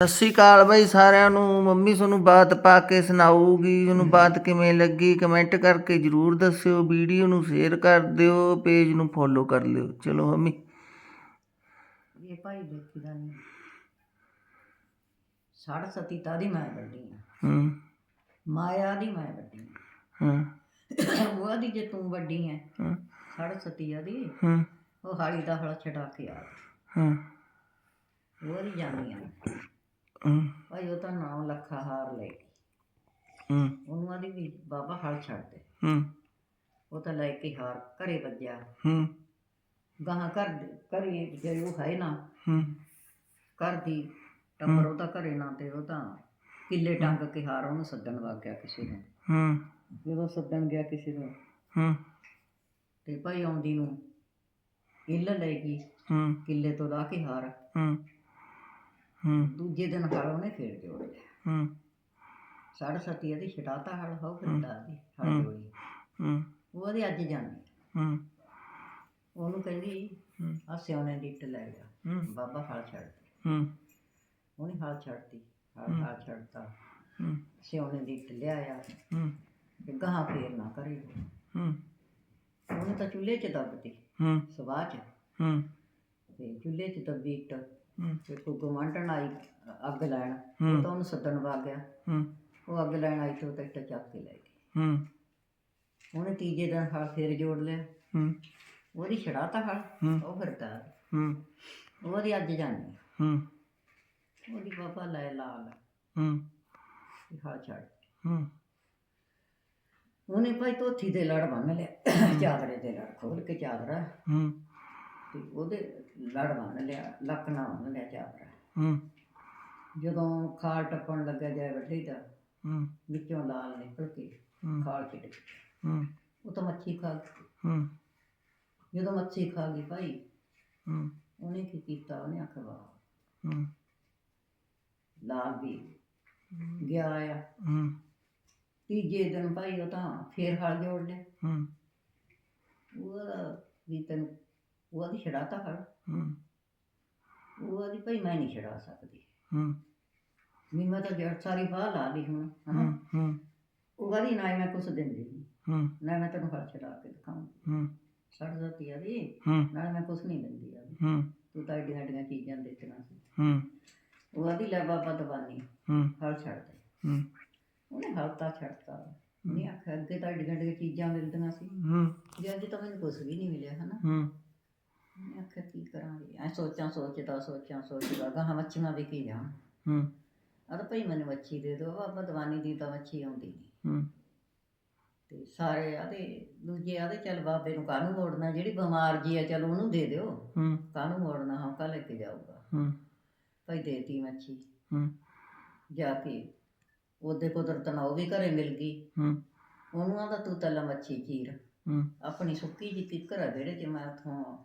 ਸਤਿ ਸ਼੍ਰੀ ਅਕਾਲ ਬਾਈ ਸਾਰਿਆਂ ਨੂੰ। ਮੰਮੀ ਤੁਹਾਨੂੰ ਬਾਤ ਪਾ ਕੇ ਸੁਣਾਊਗੀ। ਤੁਹਾਨੂੰ ਬਾਤ ਕਿਵੇਂ ਲੱਗੀ ਕਮੈਂਟ ਕਰਕੇ ਜਰੂਰ ਦੱਸਿਓ। ਵੀਡੀਓ ਨੂੰ ਸ਼ੇਅਰ ਕਰ ਦਿਓ ਪੇਜ ਨੂੰ ਫੋਲੋ ਕਰ ਲਿਓ। ਚਲੋ ਮੰਮੀ। ਇਹ ਭਾਈ ਦੇਖੀ ਦਾ ਨਹੀਂ। ਸਾੜ ਸਤੀ ਤਾਂ ਦੀ ਮੈਂ ਵੱਡੀ ਆ। ਹੂੰ। ਮਾਇਆ ਦੀ ਮੈਂ ਵੱਡੀ ਹੂੰ। ਉਹ ਦੀ ਜੇ ਤੂੰ ਵੱਡੀ ਐ ਹੂੰ। ਸਾੜ ਸਤੀ ਆ ਦੀ। ਹੂੰ। ਉਹ ਹਾਲੀ ਦਾ ਹਲਾ ਛਡਾ ਕੇ ਆ। ਹੂੰ। ਉਹ ਦੀ ਜਾਣੀ ਆ ਹੂੰ। ਭਾਈ ਉਹ ਤਾਂ 9 ਲੱਖਾ ਹਾਰ ਲੈ ਗਈ। ਹੂੰ। ਉਹਨੂੰ ਆਦੀ ਵੀ ਬਾਬਾ ਹਲ ਛੱਡ ਦੇ। ਹੂੰ। ਉਹ ਤਾਂ ਲੈ ਕੇ ਹਾਰ ਘਰੇ ਵੱਜਿਆ। ਹੂੰ। ਗਾਹਾਂ ਘਰ ਘਰੇ ਜੇ ਉਹ ਹੈ ਨਾ। ਹੂੰ। ਘਰ ਦੀ ਟੱਬਰ ਉਹ ਤਾਂ ਘਰੇ ਨਾ ਤੇ ਉਹ ਤਾਂ ਕਿੱਲੇ ਟੰਗ ਕੇ ਹਾਰ ਉਹਨੂੰ ਸੱਦਣ ਵਗ ਗਿਆ ਕਿਸੇ ਨੂੰ। ਹੂੰ। ਜਦੋਂ ਸੱਦਣ ਗਿਆ ਕਿਸੇ ਨੂੰ। ਹੂੰ। ਤੇ ਭਾਈ ਆਉਂਦੀ ਨੂੰ ਇੱਲ ਲੈ ਗਈ। ਹੂੰ। ਕਿੱਲੇ ਤੋਂ ਲਾ ਕੇ ਹਾਰ। ਹੂੰ। ਹੂੰ। ਦੂਜੇ ਦਿਨ ਹਲ ਉਹਨੇ ਫੇਰ ਜੋੜ ਲਿਆ ਹੂੰ। ਸਾਢੇ ਸੱਤੀ ਦੀ ਛਡਾਤਾ ਹਲ ਹੋ। ਫਿਰਦਾ ਦੀ ਹਲ ਜੋੜੀ। ਹੂੰ। ਉਹ ਉਹਦੀ ਅੱਜ ਜਾਂਦੀ ਹੂੰ। ਉਹਨੂੰ ਕਹਿੰਦੀ ਹੂੰ। ਆ ਸਿਆਣੇ ਦੀ ਇੱਟ ਲੈ ਜਾ। ਹੂੰ। ਬਾਬਾ ਹਲ ਛੱਡ ਹੂੰ। ਉਹਨੇ ਹਲ ਛੱਡਤੀ ਹਲ ਹਲ ਛੱਡਤਾ। ਹੂੰ। ਸਿਆਣੇ ਦੀ ਇੱਟ ਲਿਆਇਆ ਹੂੰ। ਤੇ ਗਾਹਾਂ ਫੇਰ ਨਾ ਕਰੇ। ਹੂੰ। ਉਹਨੇ ਤਾਂ ਚੁੱਲ੍ਹੇ 'ਚ ਦੱਬਤੀ ਹੂੰ। ਸਵਾਹ 'ਚ। ਹੂੰ। ਤੇ ਚੁੱਲ੍ਹੇ 'ਚ ਦੱਬੀ ਇੱਟ। ਹੂੰ। ਤੇ ਕੋਈ ਗਵਾਂਢਣ ਆਈ ਅੱਗ ਲੈਣ। ਉਹ ਤਾਂ ਉਹਨੂੰ ਸੱਦਣ ਵਗ ਗਿਆ। ਹੂੰ। ਉਹ ਅੱਗ ਲੈਣ ਆਈ ਤੇ ਉਹ ਤਾਂ ਇੱਟ ਚੱਕ ਕੇ ਲੈ ਗਈ। ਹੂੰ। ਉਹਨੇ ਤੀਜੇ ਦਿਨ ਹਲ ਫੇਰ ਜੋੜ ਲਿਆ। ਹੂੰ। ਉਹਦੀ ਛੜਾਤਾ ਹਲ ਹੂੰ। ਉਹ ਫਿਰਦਾ ਹੂੰ। ਉਹਦੀ ਅੱਜ ਜਾਣੀ ਹੂੰ। ਉਹਦੀ ਬਾਬਾ ਲੈ ਲਾਲ। ਹੂੰ। ਵੀ ਹਲ ਹੂੰ। ਉਹਨੇ ਭਾਈ ਧੋਥੀ ਦੇ ਲੜ ਬੰਨ ਲਿਆ। ਚਾਦਰੇ ਦੇ ਲੜ ਖੋਲ ਕੇ ਚਾਦਰਾ। ਹੂੰ। ਤੇ ਉਹਦੇ ਲੜ ਬੰਨ ਲਿਆ ਲੱਕਣਾ ਬੰਨ ਲਿਆ ਚਾਦਰਾ ਹੂੰ। ਜਦੋਂ ਖਾਲ ਟੱਪਣ ਲੱਗਾ ਜਾਏ ਵੱਡੀ ਦਾ ਹੂੰ। ਵਿੱਚੋਂ ਲਾਲ ਨਿਕਲ ਕੇ ਹੂੰ। ਖਾਲ ਚ ਡਿੱਗ ਪਿਆ। ਹੂੰ। ਉਹ ਤਾਂ ਮੱਛੀ ਖਾ ਗਈ। ਹੂੰ। ਜਦੋਂ ਮੱਛੀ ਖਾ ਗਈ ਭਾਈ ਹੂੰ। ਉਹਨੇ ਕੀ ਕੀਤਾ? ਉਹਨੇ ਆਖਿਆ ਵਾਹ। ਹੂੰ। ਲਾਲ ਵੀ ਗਿਆ ਆ ਹੂੰ। ਤੀਜੇ ਦਿਨ ਭਾਈ ਉਹ ਤਾਂ ਫੇਰ ਹਲ ਜੋੜ ਲਿਆ। ਹੂੰ। ਉਹਦਾ ਵੀ ਤੈਨੂੰ ਉਹਦੀ ਛੜਾਤਾ ਹਲ ਹੂੰ। ਉਹਦੀ ਭਾਈ ਮੈਂ ਨਹੀਂ ਛੜਾ ਸਕਦੀ। ਹੂੰ। ਵੀ ਮੈਂ ਤਾਂ ਜੜ ਸਾਰੀ ਬਾਹ ਲਾ ਲਈ ਹੁਣ ਹਨਾ? ਹੂੰ ਹੂੰ। ਉਹ ਕਹਿੰਦੀ ਨਾ ਹੀ ਮੈਂ ਕੁਛ ਦਿੰਦੀ ਨਹੀਂ ਹੂੰ। ਨਾ ਮੈਂ ਤੈਨੂੰ ਹਲ ਛੜਾ ਕੇ ਦਿਖਾਉਂ ਹੂੰ। ਛੱਡ ਦਿੱਤੀ ਆ ਵੀ। ਹੂੰ। ਨਾਲੇ ਮੈਂ ਕੁਛ ਨਹੀਂ ਦਿੰਦੀ ਆ ਹੂੰ। ਤੂੰ ਤਾਂ ਏਡੀਆਂ ਏਡੀਆਂ ਚੀਜ਼ਾਂ ਦਿੱਤੀਆਂ ਸੀ। ਹੂੰ। ਉਹ ਆਦੀ ਲੈ ਬਾਬਾ ਦਵਾਨੀ। ਹੂੰ। ਹਲ ਛੱਡ ਦੇ। ਹੂੰ। ਉਹਨੇ ਹਲ ਤਾਂ ਛੱਡਤਾ। ਉਹਨੇ ਆਖਿਆ ਅੱਗੇ ਤਾਂ ਏਡੀਆਂ ਏਡੀਆਂ ਚੀਜ਼ਾਂ ਮਿਲਦੀਆਂ ਸੀ। ਹੂੰ। ਜੇ ਅੱਜ ਤਾਂ ਮੈਨੂੰ ਕੁਛ ਵੀ ਨਹੀਂ ਮਿਲਿਆ ਹਨਾ? ਹੂੰ। ਉਹਨੇ ਆਖਿਆ ਕੀ ਕਰਾਂਗੇ? ਐ ਸੋਚਾਂ ਸੋਚਦਾ ਸੋਚਾਂ ਸੋਚਦਾ ਗਾਹਾਂ ਮੱਛੀਆਂ ਵੀ ਕੀ ਜਾਣ ਹੂੰ। ਅਰ ਭਈ ਮੈਨੂੰ ਮੱਛੀ ਦੇ ਦਿਓ ਬਾਬਾ ਦਵਾਨੀ ਦੀ ਤਾਂ ਮੱਛੀ ਆਉਂਦੀ ਨਹੀਂ ਹੂੰ। ਤੇ ਸਾਰੇ ਆਦੇ ਦੂਜੇ ਆਦੇ ਚੱਲ ਬਾਬੇ ਨੂੰ ਕਾਹਨੂੰ ਮੋੜਨਾ? ਜਿਹੜੀ ਬਿਮਾਰ ਜੀ ਆ ਚੱਲ ਉਹਨੂੰ ਦੇ ਦਿਓ। ਹੂੰ। ਕਾਹਨੂੰ ਮੋੜਨਾ? ਹੌਕਾ ਲੈ ਕੇ ਜਾਊਗਾ। ਹੂੰ। ਭਾਈ ਦੇਤੀ ਮੱਛੀ। ਹੂੰ। ਜਾ ਕੇ ਉਹਦੇ ਕੁਦਰਤ ਨਾਲ ਉਹ ਵੀ ਘਰੇ ਮਿਲ ਗਈ। ਹੂੰ। ਉਹਨੂੰ ਆਂਦਾ ਤੂੰ ਤੱਲਾ ਮੱਛੀ ਚੀਰ। ਹੂੰ। ਆਪਣੀ ਸੁੱਕੀ ਜੀ ਕਿੱਕਰ ਆ ਜਿਹੜੇ ਚ ਮੈਂ ਉਥੋਂ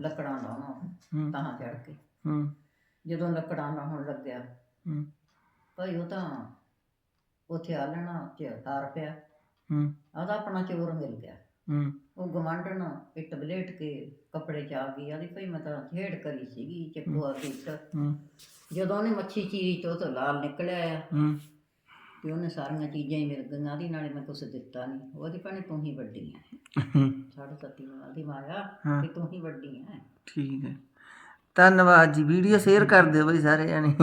ਲੱਕੜਾਂ ਲਾਉਣਾ ਹੂੰ। ਤਾਂ ਚੜ ਕੇ। ਹੂੰ। ਜਦੋਂ ਲੱਕੜਾਂ ਲਾਉਣ ਲੱਗਿਆ ਹੂੰ। ਭਾਈ ਉਹ ਤਾਂ ਉੱਥੇ ਆਲਣਾ ਚ ਹਾਰ ਪਿਆ। ਹੂੰ। ਆਦਾ ਆਪਣਾ ਚੋਰ ਮਿਲ ਗਿਆ। ਹੂੰ। ਉਹ ਗਮੰਡਣ ਇੱਟ ਬਲੇਟ ਕੇ ਕੱਪੜੇ ਚ ਆ ਗਈ ਆਦੀ ਭਈ ਮੈਂ ਤਾਂ ਛੇੜ ਕਰੀ ਸੀਗੀ ਚੱਕੂ ਆ ਕੇ ਹੂੰ। ਜਦੋਂ ਉਹਨੇ ਮੱਛੀ ਚੀਰੀ ਤੋਂ ਤਾਂ ਲਾਲ ਨਿਕਲਿਆ ਆ ਹੂੰ। ਤੇ ਉਹਨੇ ਸਾਰੀਆਂ ਚੀਜ਼ਾਂ ਹੀ ਮਿਲ ਗਈਆਂ ਦੀ ਨਾਲੇ ਮੈਂ ਕੁਛ ਦਿੱਤਾ ਨਹੀਂ ਉਹਦੀ ਭੈਣੇ ਤੂੰ ਹੀ ਵੱਡੀ ਹੈ ਸਾਢੇ ਸੱਤੀ ਨਾਲ ਦੀ ਮਾਇਆ। ਕਿ ਤੂੰ ਹੀ। ਵੱਡੀ ਹੈ ਠੀਕ ਹੈ ਧੰਨਵਾਦ ਜੀ ਵੀਡੀਓ ਸ਼ੇਅਰ ਕਰ ਦਿਓ ਬਈ ਸਾਰੇ ਜਾਣੇ